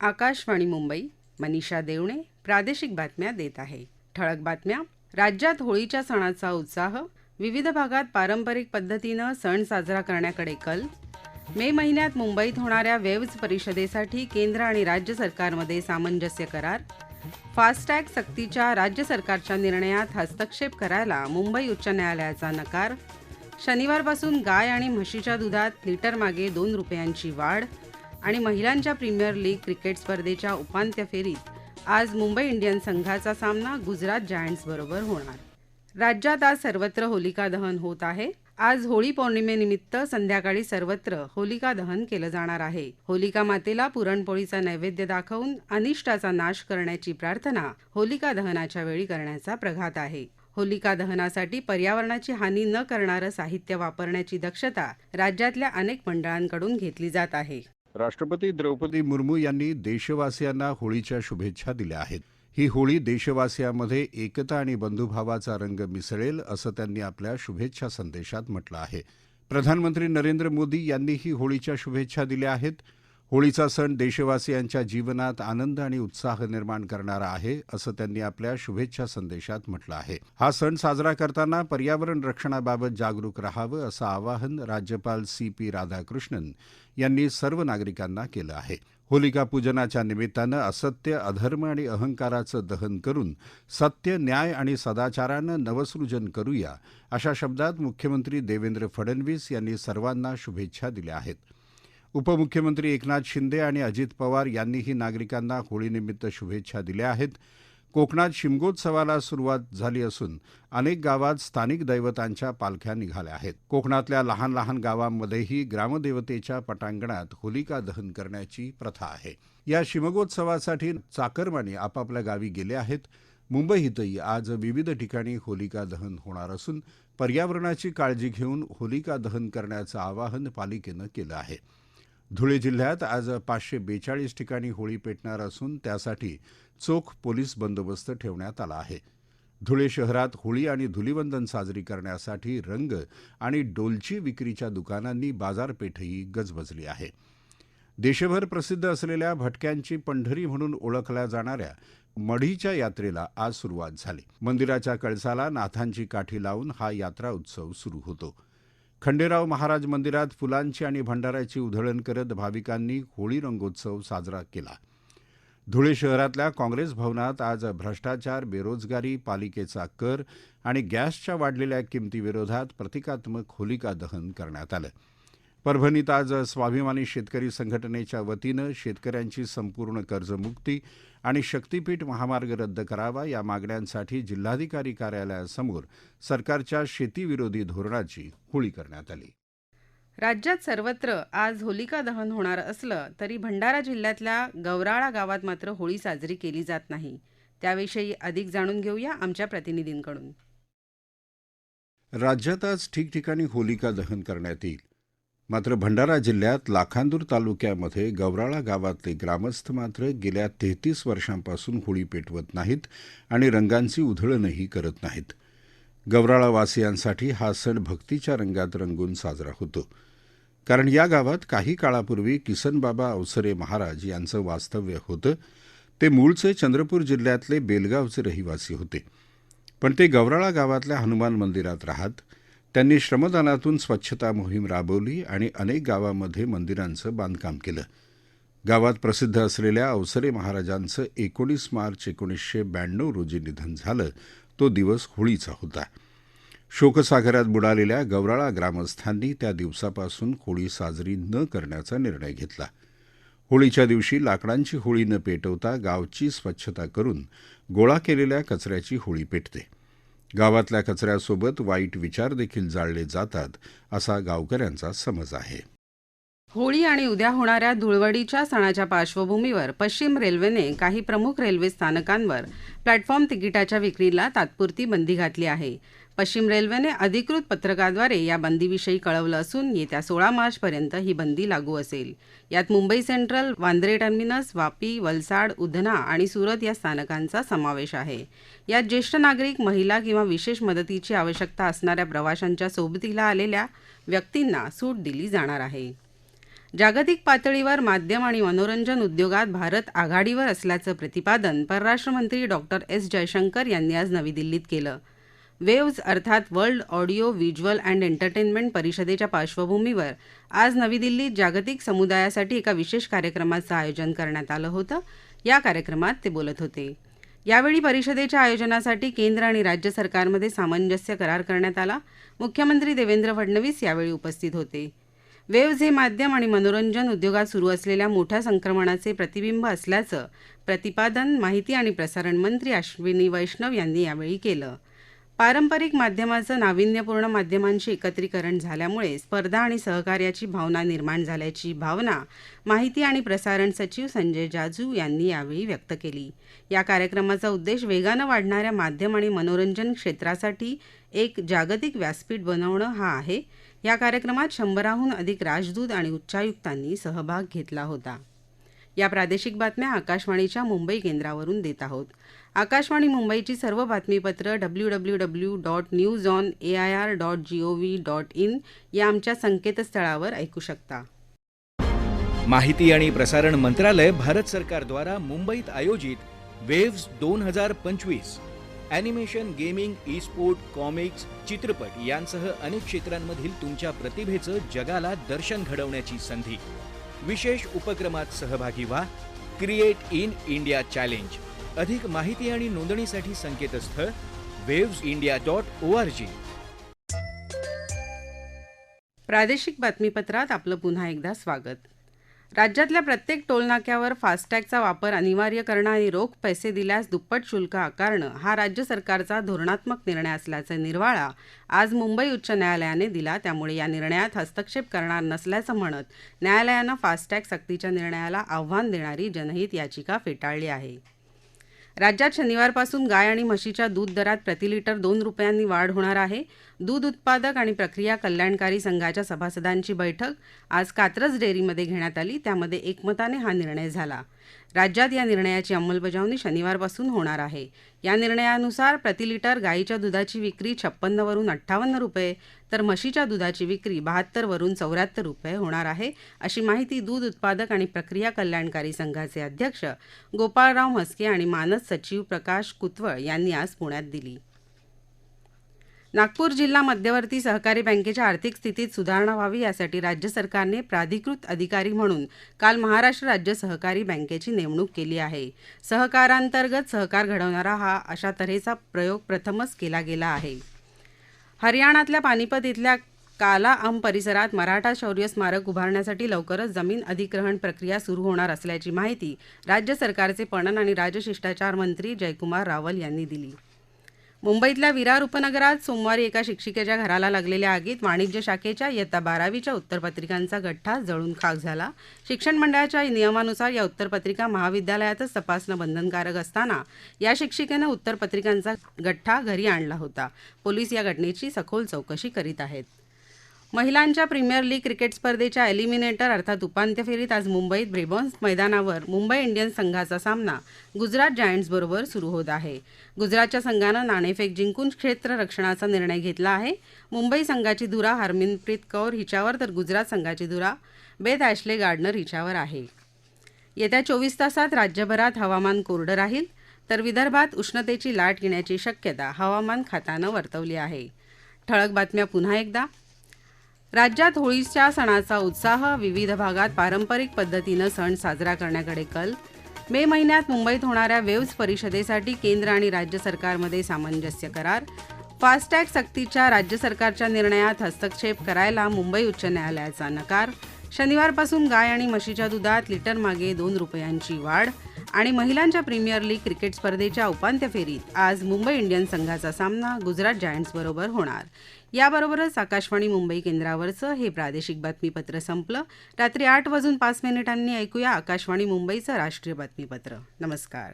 आकाशवाणी मुंबई मनीषा देवणे प्रादेशिक बातम्या देत आहे. ठळक बातम्या राज्यात होळीच्या सणाचा उत्साह विविध भागात पारंपरिक पद्धतीनं सण साजरा करण्याकडे कल. मे महिन्यात मुंबईत होणाऱ्या वेव्ज परिषदेसाठी केंद्र आणि राज्य सरकारमध्ये सामंजस्य करार. फास्टॅग सक्तीच्या राज्य सरकारच्या निर्णयात हस्तक्षेप करायला मुंबई उच्च न्यायालयाचा नकार. शनिवारपासून गाय आणि म्हशीच्या दुधात लिटरमागे दोन रुपयांची वाढ. आणि महिलांच्या प्रीमियर लीग क्रिकेट स्पर्धेच्या उपांत्य फेरीत आज मुंबई इंडियन्स संघाचा सामना गुजरात जायंट्सबरोबर होणार. राज्यात आज सर्वत्र होलिका दहन होत आहे. आज होळी पौर्णिमेनिमित्त संध्याकाळी सर्वत्र होलिका दहन केलं जाणार आहे. होलिका मातेला पुरणपोळीचा नैवेद्य दाखवून अनिष्टाचा नाश करण्याची प्रार्थना होलिका दहनाच्या वेळी करण्याचा प्रघात आहे. होलिका दहनासाठी पर्यावरणाची हानी न करणारं साहित्य वापरण्याची दक्षता राज्यातल्या अनेक मंडळांकडून घेतली जात आहे. राष्ट्रपती द्रौपदी मुर्मू यांनी देशवासियांना होळीच्या शुभेच्छा दिल्या आहेत. ही होळी देशवासियांमध्ये एकता आणि बंधुभावाचा रंग मिसळेल असं त्यांनी आपल्या शुभेच्छा संदेशात म्हटलं आहे. प्रधानमंत्री नरेंद्र मोदी यांनीही होळीच्या शुभेच्छा दिल्या आहेत. होळीचा सण देशवासियांच्या जीवनात आनंद आणि उत्साह निर्माण करणारा आहे असं त्यांनी आपल्या शुभेच्छा संदेशात म्हटलं आहे. हा सण साजरा करताना पर्यावरण रक्षणाबाबत जागरूक राहावं असं आवाहन राज्यपाल सी पी राधाकृष्णन यांनी सर्व नागरिकांना केलं आहे. होलिका पूजनाच्या निमित्तानं असत्य अधर्म आणि अहंकाराचं दहन करून सत्य न्याय आणि सदाचारानं नवसृजन करूया अशा शब्दात मुख्यमंत्री देवेंद्र फडणवीस यांनी सर्वांना शुभेच्छा दिल्या आहेत. उपमुख्यमंत्री एकनाथ शिंदे आणि अजित पवार यांनीही नागरिकांना होळीनिमित्त शुभेच्छा दिल्या आहेत. कोकणात शिमगोत्सवाला सुरुवात झाली असून अनेक गावात स्थानिक दैवतांच्या पालख्या निघाल्या आहेत. कोकणातल्या लहान लहान गावांमध्येही ग्रामदेवतेच्या पटांगणात होलिका दहन करण्याची प्रथा आहे. या शिमगोत्सवासाठी चाकरमानी आपापल्या गावी गेले आहेत. मुंबईतही आज विविध ठिकाणी होलिका दहन होणार असून पर्यावरणाची काळजी घेऊन होलिका दहन करण्याचं आवाहन पालिकेनं केलं आहे. धुळे जिल्ह्यात आज पाचशे बेचाळीस ठिकाणी होळी पेटणार असून त्यासाठी चोख पोलीस बंदोबस्त ठेवण्यात आला आहे. धुळे शहरात होळी आणि धुलिवंदन साजरी करण्यासाठी रंग आणि डोलची विक्रीच्या दुकानांनी बाजारपेठही गजबजली आहे. देशभर प्रसिद्ध असलेल्या भटक्यांची पंढरी म्हणून ओळखल्या जाणाऱ्या मढीच्या यात्रेला आज सुरुवात झाली. मंदिराच्या कळसाला नाथांची काठी लावून हा यात्रा उत्सव सुरू होतो. खंडेराव महाराज मंदिरात फुलांची आणि भंडाऱ्याची उधळण करत भाविकांनी होळी रंगोत्सव साजरा केला. धुळे शहरातल्या काँग्रेस भवनात आज भ्रष्टाचार बेरोजगारी पालिकेचा कर आणि गॅसच्या वाढलेल्या किमतीविरोधात प्रतिकात्मक होलिका दहन करण्यात आलं. परभणीत आज स्वाभिमानी शेतकरी संघटनेच्या वतीनं शेतकऱ्यांची संपूर्ण कर्जमुक्ती आणि शक्तीपीठ महामार्ग रद्द करावा या मागण्यांसाठी जिल्हाधिकारी कार्यालयासमोर सरकारच्या शेतीविरोधी धोरणाची होळी करण्यात आली. राज्यात सर्वत्र आज होलिका दहन होणार असलं तरी भंडारा जिल्ह्यातल्या गौराळा गावात मात्र होळी साजरी केली जात नाही. त्याविषयी अधिक जाणून घेऊया आमच्या प्रतिनिधींकडून. राज्यात आज ठिकठिकाणी होलिका दहन करण्यात येईल. मात्र भंडारा जिल्ह्यात लाखांदूर तालुक्यामध्ये गवराळा गावातले ग्रामस्थ मात्र गेल्या तेहतीस वर्षांपासून होळी पेटवत नाहीत आणि रंगांची उधळणही करत नाहीत. गवराळावासियांसाठी हा सण भक्तीच्या रंगात रंगून साजरा होतो. कारण या गावात काही काळापूर्वी किसनबाबा अवसरे महाराज यांचं वास्तव्य होतं. ते मूळचे चंद्रपूर जिल्ह्यातले बेलगावचे रहिवासी होते. पण ते गवराळा गावातल्या हनुमान मंदिरात राहत त्यांनी श्रमदानातून स्वच्छता मोहीम राबवली आणि अनेक गावांमध्ये मंदिरांचं बांधकाम केलं. गावात प्रसिद्ध असलेल्या अवसरे महाराजांचं एकोणीस मार्च एकोणीसशे ब्याण्णव रोजी निधन झालं. तो दिवस होळीचा होता. शोकसागरात बुडालेल्या गौराळा ग्रामस्थांनी त्या दिवसापासून होळी साजरी न करण्याचा निर्णय घेतला. होळीच्या दिवशी लाकडांची होळी न पेटवता गावची स्वच्छता करून गोळा केलेल्या कचऱ्याची होळी पेटते. गावातल्या कचऱ्यासोबत वाईट विचार देखील जाळले जातात असा गावकऱ्यांचा समज आहे. होळी आणि उद्या होणाऱ्या धुळवडीच्या सणाच्या पार्श्वभूमीवर पश्चिम रेल्वेने काही प्रमुख रेल्वे स्थानकांवर प्लॅटफॉर्म तिकिटाच्या विक्रीला तात्पुरती बंदी घातली आहे. पश्चिम रेल्वेने अधिकृत पत्रकाद्वारे या बंदीविषयी कळवलं असून येत्या सोळा मार्चपर्यंत ही बंदी लागू असेल. यात मुंबई सेंट्रल वांद्रे टर्मिनस वापी वलसाड उधना आणि सुरत या स्थानकांचा समावेश आहे. यात ज्येष्ठ नागरिक महिला किंवा विशेष मदतीची आवश्यकता असणाऱ्या प्रवाशांच्या सोबतीला आलेल्या व्यक्तींना सूट दिली जाणार आहे. जागतिक पातळीवर माध्यम आणि मनोरंजन उद्योगात भारत आघाडीवर असल्याचं प्रतिपादन परराष्ट्र मंत्री डॉक्टर एस जयशंकर यांनी आज नवी दिल्लीत केलं. वेव्ज अर्थात world audio visual and entertainment परिषदेच्या पार्श्वभूमीवर आज नवी दिल्लीत जागतिक समुदायासाठी एका विशेष कार्यक्रमाचं आयोजन करण्यात आलं होतं. या कार्यक्रमात ते बोलत होते. यावेळी परिषदेच्या आयोजनासाठी केंद्र आणि राज्य सरकारमध्ये सामंजस्य करार करण्यात आला. मुख्यमंत्री देवेंद्र फडणवीस यावेळी उपस्थित होते. वेव्ज हे माध्यम आणि मनोरंजन उद्योगात सुरू असलेल्या मोठ्या संक्रमणाचे प्रतिबिंब असल्याचं प्रतिपादन माहिती आणि प्रसारण मंत्री अश्विनी वैष्णव यांनी यावेळी केलं. पारंपरिक माध्यमाचं नाविन्यपूर्ण माध्यमांशी एकत्रीकरण झाल्यामुळे स्पर्धा आणि सहकार्याची भावना निर्माण झाल्याची भावना माहिती आणि प्रसारण सचिव संजय जाजू यांनी यावेळी व्यक्त केली. या कार्यक्रमाचा उद्देश वेगानं वाढणाऱ्या माध्यम आणि मनोरंजन क्षेत्रासाठी एक जागतिक व्यासपीठ बनवणं हा आहे. या कार्यक्रमात शंभराहून अधिक राजदूत आणि उच्चायुक्तांनी सहभाग घेतला होता. या प्रादेशिक बातम्या आकाशवाणीच्या मुंबई केंद्रावरून देत आहोत. आकाशवाणी मुंबईची सर्व बातमीपत्र W W W dot news on A I R dot G O V dot in या आमच्या संकेतस्थळावर ऐकू शकता. माहिती आणि प्रसारण मंत्रालय भारत सरकारद्वारा मुंबईत आयोजित वेव्स दोन हजार पंचवीस animation gaming e sport comics चित्रपट यांसह अनेक क्षेत्रांमधील तुमच्या प्रतिभेचं जगाला दर्शन घडवण्याची संधी. विशेष उपक्रमात सहभागी व्हा. क्रिएट इन इंडिया चॅलेंज अधिक माहिती आणि नोंदणीसाठी संकेतस्थळ waves India dot O R G प्रादेशिक बातमीपत्रात आपलं पुन्हा एकदा स्वागत. राज्यातल्या प्रत्येक टोलनाक्यावर फास्टॅगचा वापर अनिवार्य करणं आणि रोख पैसे दिल्यास दुप्पट शुल्क आकारणं हा राज्य सरकारचा धोरणात्मक निर्णय असल्याचा निर्वाळा आज मुंबई उच्च न्यायालयाने दिला. त्यामुळे या निर्णयात हस्तक्षेप करणार नसल्याचं म्हणत न्यायालयानं फास्टॅग सक्तीच्या निर्णयाला आव्हान देणारी जनहित याचिका फेटाळली आहे. राज्यात शनिवारपासून गाय आणि म्हशीच्या दूध दरात प्रति लिटर दोन रुपयांनी वाढ होणार आहे. दूध उत्पादक आणि प्रक्रिया कल्याणकारी संघाच्या सभासदांची बैठक आज कात्रज डेअरीमध्ये घेण्यात आली. त्यामध्ये एकमताने हा निर्णय झाला. राज्यात या निर्णयाची अंमलबजावणी शनिवारपासून होणार आहे. या निर्णयानुसार प्रति लिटर गाईच्या दुधाची विक्री छप्पन्नवरून अठ्ठावन्न रुपये तर म्हशीच्या दुधाची विक्री बहात्तरवरून चौऱ्याहत्तर रुपये होणार आहे अशी माहिती दूध उत्पादक आणि प्रक्रिया कल्याणकारी संघाचे अध्यक्ष गोपाळराव म्हस्के आणि मानस सचिव प्रकाश कुतवळ यांनी आज पुण्यात दिली. नागपूर जिल्हा मध्यवर्ती सहकारी बँकेच्या आर्थिक स्थितीत सुधारणा व्हावी यासाठी राज्य सरकारने प्राधिकृत अधिकारी म्हणून काल महाराष्ट्र राज्य सहकारी बँकेची नेमणूक केली आहे. सहकारांतर्गत सहकार घडवणारा हा अशा तऱ्हेचा प्रयोग प्रथमच केला गेला आहे. हरियाणातल्या पानिपत इथल्या काला आम परिसरात मराठा शौर्य स्मारक उभारण्यासाठी लवकरच जमीन अधिग्रहण प्रक्रिया सुरू होणार असल्याची माहिती राज्य सरकारचे पणन आणि राजशिष्टाचार मंत्री जयकुमार रावल यांनी दिली. मुंबईतल्या विरार उपनगरात सोमवारी एका शिक्षिकेच्या घराला लागलेल्या आगीत वाणिज्य शाखेच्या इयत्ता बारावीच्या उत्तरपत्रिकांचा गठ्ठा जळून खाक झाला. शिक्षण मंडळाच्या नियमानुसार या उत्तरपत्रिका महाविद्यालयातच तपासणं बंधनकारक असताना या शिक्षिकेनं उत्तरपत्रिकांचा गठ्ठा घरी आणला होता. पोलीस या घटनेची सखोल चौकशी करीत आहेत. महिलांच्या प्रीमियर लीग क्रिकेट स्पर्धेच्या एलिमिनेटर अर्थात उपांत्य फेरीत आज मुंबईत ब्रेबॉन्स मैदानावर मुंबई इंडियन्स संघाचा सामना गुजरात जायंट्सबरोबर सुरू होत आहे. गुजरातच्या संघानं नाणेफेक जिंकून क्षेत्ररक्षणाचा निर्णय घेतला आहे. मुंबई संघाची धुरा हरमिनप्रीत कौर हिच्यावर तर गुजरात संघाची धुरा बेथ ॲशले गार्डनर हिच्यावर आहे. येत्या चोवीस तासात राज्यभरात हवामान कोरडं राहील तर विदर्भात उष्णतेची लाट येण्याची शक्यता हवामान खात्यानं वर्तवली आहे. ठळक बातम्या पुन्हा एकदा. राज्यात होळीच्या सणाचा उत्साह विविध भागात पारंपरिक पद्धतीनं सण साजरा करण्याकडे कल. मे महिन्यात मुंबईत होणाऱ्या वेव्ज परिषदेसाठी केंद्र आणि राज्य सरकारमध्ये सामंजस्य करार. फास्टॅग सक्तीच्या राज्य सरकारच्या निर्णयात हस्तक्षेप करायला मुंबई उच्च न्यायालयाचा नकार. शनिवारपासून गाय आणि म्हशीच्या दुधात लिटर मागे दोन रुपयांची वाढ आणि महिलांच्या प्रीमियर लीग क्रिकेट स्पर्धेच्या उपांत्य फेरीत आज मुंबई इंडियन्स संघाचा सामना गुजरात जायंट्सबरोबर होणार. याबरोबरच आकाशवाणी मुंबई केंद्रावरचं हे प्रादेशिक बातमीपत्र संपलं. रात्री आठ वाजून पाच मिनिटांनी ऐकूया आकाशवाणी मुंबईचं राष्ट्रीय बातमीपत्र. नमस्कार.